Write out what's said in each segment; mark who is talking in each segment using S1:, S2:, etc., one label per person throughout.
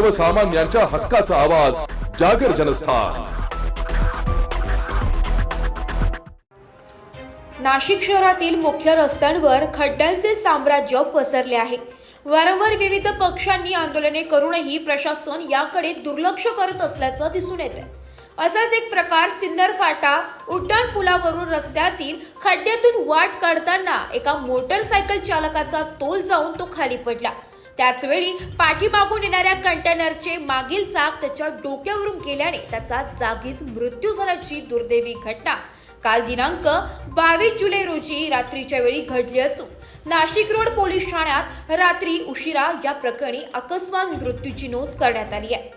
S1: सर्वसामान्यांच्या हक्काचा आवाज जागर जनस्थान.
S2: नाशिक शहरातील मुख्य रस्त्यांवर खड्ड्यांचे साम्राज्य पसरले आहे. वारंवार विविध पक्षांनी आंदोलने करूनही प्रशासन याकडे दुर्लक्ष करत असल्याचं दिसून येते असाच एक प्रकार सिन्नर फाटा उड्डाण पुलावरून रस्त्यातील खड्ड्यातून वाट काढताना एका मोटरसायकल चालकाचा तोल जाऊन तो खाली पडला. त्याचवेळी पाठीमागून येणाऱ्या कंटेनरचे मागील चाक त्याच्या डोक्यावरून गेल्याने त्याचा जागीच मृत्यू झाल्याची दुर्दैवी घटना. काल दिनांक बावीस जुलै रोजी रात्रीच्या वेळी घडली असून नाशिक रोड पोलीस ठाण्यात रात्री उशिरा या प्रकरणी अकस्मात मृत्यूची नोंद करण्यात आली आहे.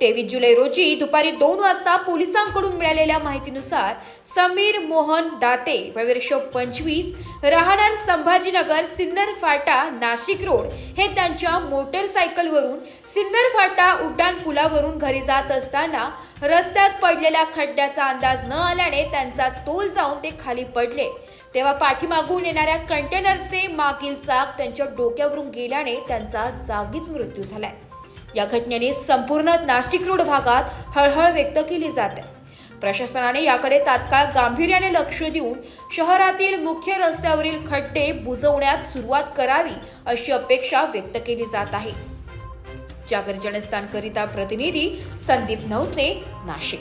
S2: तेवीस जुलै रोजी दुपारी दोन वाजता पोलिसांकडून मिळालेल्या माहितीनुसार समीर मोहन दाते वय पंचवीस राहणार संभाजीनगर सिन्नर फाटा नाशिक रोड हे त्यांच्या मोटरसायकलवरून सिन्नर फाटा उड्डाण पुलावरून घरी जात असताना रस्त्यात पडलेल्या खड्ड्याचा अंदाज न आल्याने त्यांचा तोल जाऊन ते खाली पडले. तेव्हा पाठीमागून येणाऱ्या कंटेनरचे मागील चाक त्यांच्या डोक्यावरून गेल्याने त्यांचा जागीच मृत्यू झालाय. या घटनेने संपूर्ण नाशिक रोड भागात हळहळ व्यक्त केली जाते. प्रशासनाने याकडे तात्काळ गांभीर्याने लक्ष देऊन शहरातील मुख्य रस्त्यावरील खड्डे बुजवण्यात सुरुवात करावी अशी अपेक्षा व्यक्त केली जात आहे. जागर जनस्थानकरिता प्रतिनिधी संदीप नवसे नाशिक.